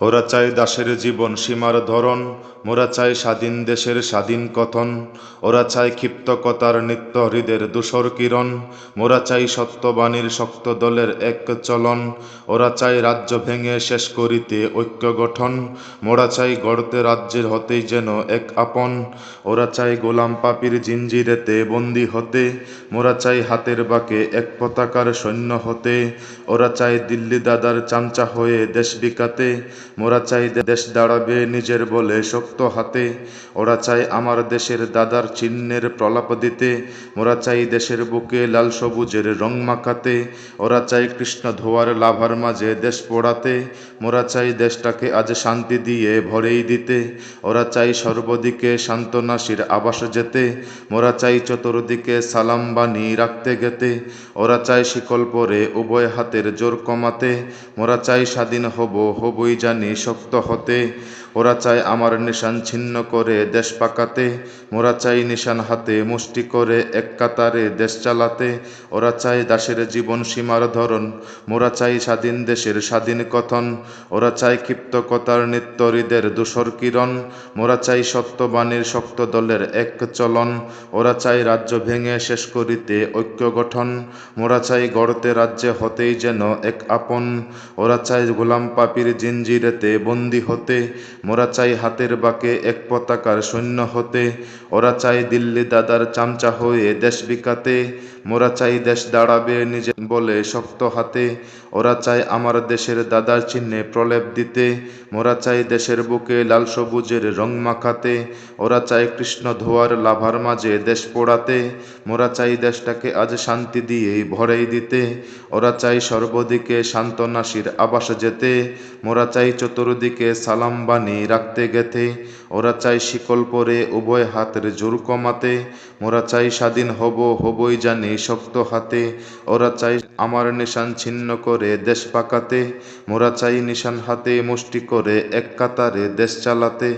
ওরা চায় দাসের জীবন সীমার ধরন, মোরা চাই স্বাধীন দেশের স্বাধীন কথন, ওরা চায় ক্ষিপ্তকতার নিত্য হৃদের দূষর কিরণ, মোরা চাই সত্যবাণীর শক্ত দলের এক চলন, ওরা চাই রাজ্য ভেঙে শেষ করিতে ঐক্য গঠন, মোরা চাই গড়তে রাজ্যের হতেই যেন এক আপন, ওরা চাই গোলাম পাপির জিঞ্জিরেতে বন্দি হতে, মোরা চাই হাতের বাকে এক পতাকার সৈন্য হতে, ওরা চাই দিল্লি দাদার চামচা হয়ে দেশ বিকাতে মোরা চাই দেশ দাঁড়াবে নিজের বলে শক্ত হাতে। ওরা চাই আমার দেশের দাদার চিহ্নের প্রলাপ দিতে। মোরা চাই দেশের বুকে লাল সবুজের রং মাখাতে। ওরা চাই কৃষ্ণ ধোয়ার লাভার মাঝে দেশ পোড়াতে। মোরা চাই দেশটাকে আজ শান্তি দিয়ে ভরেই দিতে। ওরা চাই সর্বদিকে সান্ত্বনাশীর আবাস যেতে। মোরা চাই চতুর্দিকে সালাম বাণী রাখতে গেতে। ওরা চাই শিকল পরে উভয় হাতের জোর কমাতে। মোরা চাই স্বাধীন হব হবই জানি শক্ত হতে ওরা চায় আমার নিশান ছিন্ন করে দেশ পাকাতে মোরা চাই নিশান হাতে মুষ্টি করে এক কাতারে দেশ চালাতে, ওরা চায় দাসের জীবন সীমার ধরন মোরা চাই স্বাধীন দেশের স্বাধীন কথন, ওরা চায় ক্ষিপ্তকতার নিত্য হৃদের দূষর কিরণ মোরা চাই সত্যবাণীর শক্ত দলের এক চলন, ওরা চাই রাজ্য ভেঙে শেষ করিতে ঐক্য গঠন মোরা চাই গড়তে রাজ্যে হতেই যেন এক আপন, ওরা চাই গোলাম পাপির জিঞ্জিরেতে বন্দি হতে মোরা চাই হাতের বাকে এক পতাকার সৈন্য হতে। ওরা চাই দিল্লি দাদার চামচা হয়ে দেশ বিকাতে। মোরা চাই দেশ দাঁড়াবে নিজে বলে শক্ত হাতে। ওরা চাই আমার দেশের দাদার চিহ্নে প্রলেপ দিতে। মোরা চাই দেশের বুকে লাল সবুজের রং মাখাতে। ওরা চাই কৃষ্ণ ধোয়ার লাভার মাঝে দেশ পোড়াতে। মোরা চাই দেশটাকে আজ শান্তি দিয়েই ভরেই দিতে। ওরা চাই সর্বদিকে শান্তনাশীর আবাস যেতে। মোরা চাই চতুর্দিকে সালাম বাণী রাখতে গেতে, ওরা চাই শিকল পরে উভয় হাতের জোর কমাতে, মোরা চাই স্বাধীন হব, হবই জানি শক্ত হাতে, ওরা চাই আমার নিশান ছিন্ন করে দেশ পাকাতে, মোরা চাই নিশান হাতে মুষ্টি করে এক কাতারে দেশ চালাতে।